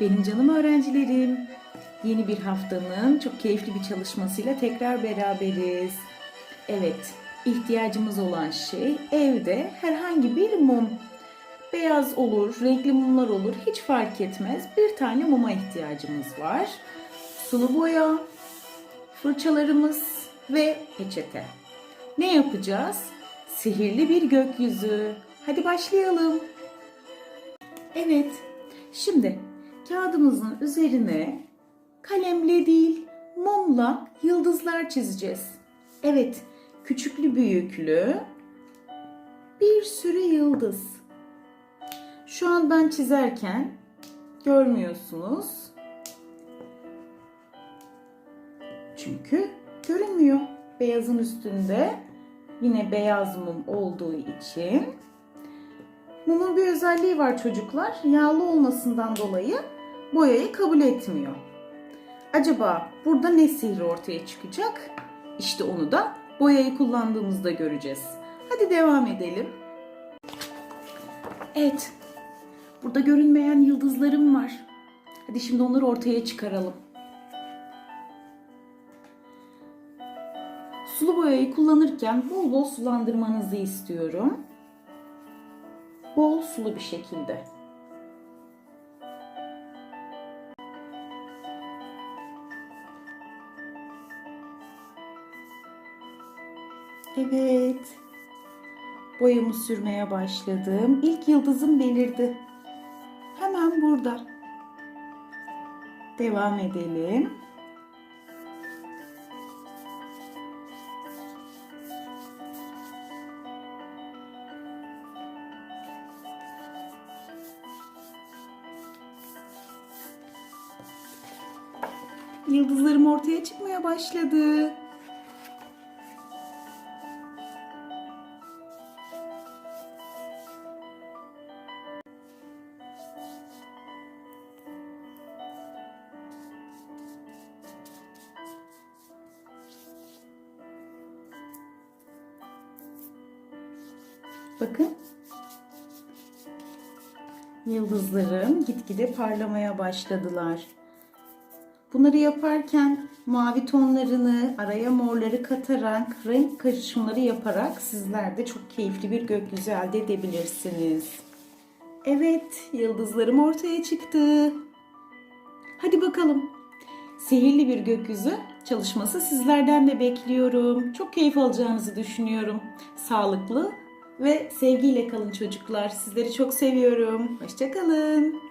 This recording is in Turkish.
Benim canım öğrencilerim. Yeni bir haftanın çok keyifli bir çalışmasıyla tekrar beraberiz. Evet, ihtiyacımız olan şey evde herhangi bir mum. Beyaz olur, renkli mumlar olur, hiç fark etmez. Bir tane muma ihtiyacımız var. Sulu boya, fırçalarımız ve peçete. Ne yapacağız? Sihirli bir gökyüzü. Hadi başlayalım. Evet. Şimdi kağıdımızın üzerine kalemle değil, mumla yıldızlar çizeceğiz. Evet, küçüklü büyüklü bir sürü yıldız. Şu an ben çizerken görmüyorsunuz. Çünkü görünmüyor. Beyazın üstünde yine beyaz mum olduğu için Mumun bir özelliği var çocuklar. Yağlı olmasından dolayı boyayı kabul etmiyor. Acaba burada ne sihri ortaya çıkacak? İşte onu da boyayı kullandığımızda göreceğiz. Hadi devam edelim. Evet. Burada görünmeyen yıldızlarım var. Hadi şimdi onları ortaya çıkaralım. Sulu boyayı kullanırken bol bol sulandırmanızı istiyorum bol sulu bir şekilde. Evet. Boyamı sürmeye başladım. İlk yıldızım belirdi. Hemen burada. Devam edelim. Yıldızlarım ortaya çıkmaya başladı. Bakın. Yıldızlarım gitgide parlamaya başladılar. Bunları yaparken mavi tonlarını, araya morları katarak, renk karışımları yaparak sizler de çok keyifli bir gökyüzü elde edebilirsiniz. Evet, yıldızlarım ortaya çıktı. Hadi bakalım. Sihirli bir gökyüzü çalışması sizlerden de bekliyorum. Çok keyif alacağınızı düşünüyorum. Sağlıklı ve sevgiyle kalın çocuklar. Sizleri çok seviyorum. Hoşçakalın.